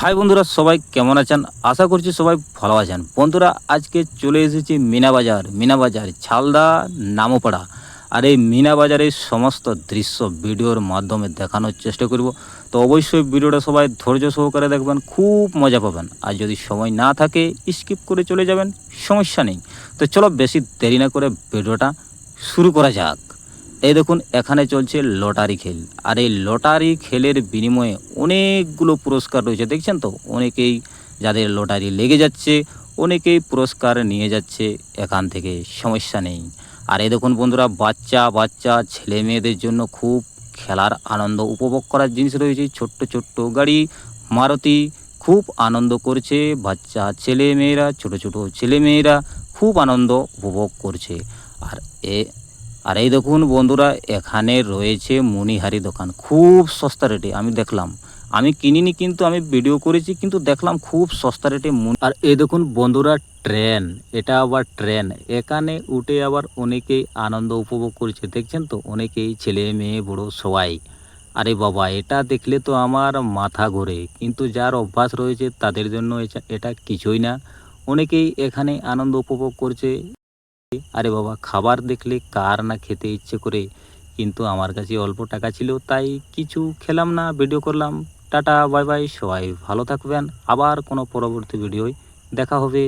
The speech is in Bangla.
হাই বন্ধুরা, সবাই কেমন আছেন? আশা করছি সবাই ভালো আছেন। বন্ধুরা, আজকে চলে এসেছি মিনা বাজার। মিনা বাজার ছালদা নামপাড়া। আর এই মিনা বাজারের সমস্ত দৃশ্য ভিডিওর মাধ্যমে দেখানোর চেষ্টা করব। তো অবশ্যই ভিডিওটা সবাই ধৈর্য সহকারে দেখবেন, খুব মজা পাবেন। আর যদি সময় না থাকে, স্কিপ করে চলে যাবেন, সমস্যা নেই। তো চলো বেশি দেরি না করে ভিডিওটা শুরু করা যাক। এই দেখুন, এখানে চলছে লটারি খেল। আর এই লটারি খেলের বিনিময়ে অনেকগুলো পুরস্কার রয়েছে। দেখছেন তো? অনেকেই যাদের লটারি লেগে যাচ্ছে, অনেকেই পুরস্কার নিয়ে যাচ্ছে, এখান থেকে সমস্যা নেই। আর এই দেখুন বন্ধুরা, বাচ্চা বাচ্চা, ছেলে মেয়েদের জন্য খুব খেলার আনন্দ উপভোগ করার জিনিস রয়েছে। ছোট্ট ছোট্ট গাড়ি, মারুতি খুব আনন্দ করছে। বাচ্চা, ছেলে মেয়েরা, ছোট ছোট ছেলে মেয়েরা খুব আনন্দ উপভোগ করছে। আর এ আর এই দেখুন বন্ধুরা, এখানে রয়েছে মণিহারি দোকান। খুব সস্তা রেটে আমি দেখলাম। আমি কিনিনি কিন্তু, আমি ভিডিও করেছি, কিন্তু দেখলাম খুব সস্তা রেটে আর এই দেখুন বন্ধুরা ট্রেন এটা আবার ট্রেন এখানে উঠে আবার অনেকেই আনন্দ উপভোগ করছে, দেখছেন তো? অনেকেই ছেলে, মেয়ে, বড়, সবাই। আরে বাবা, এটা দেখলে তো আমার মাথা ঘোরে। কিন্তু যার অভ্যাস রয়েছে, তাদের জন্য এটা কিছুই না। অনেকেই এখানে আনন্দ উপভোগ করছে। আরে বাবা, খাবার দেখলে কার না খেতে ইচ্ছে করে? কিন্তু আমার কাছে অল্প টাকা ছিল, তাই কিছু খেলাম না ভিডিও করলাম। টাটা বাই বাই সবাই ভালো থাকবেন। আবার কোনো পরবর্তী ভিডিওয় দেখা হবে।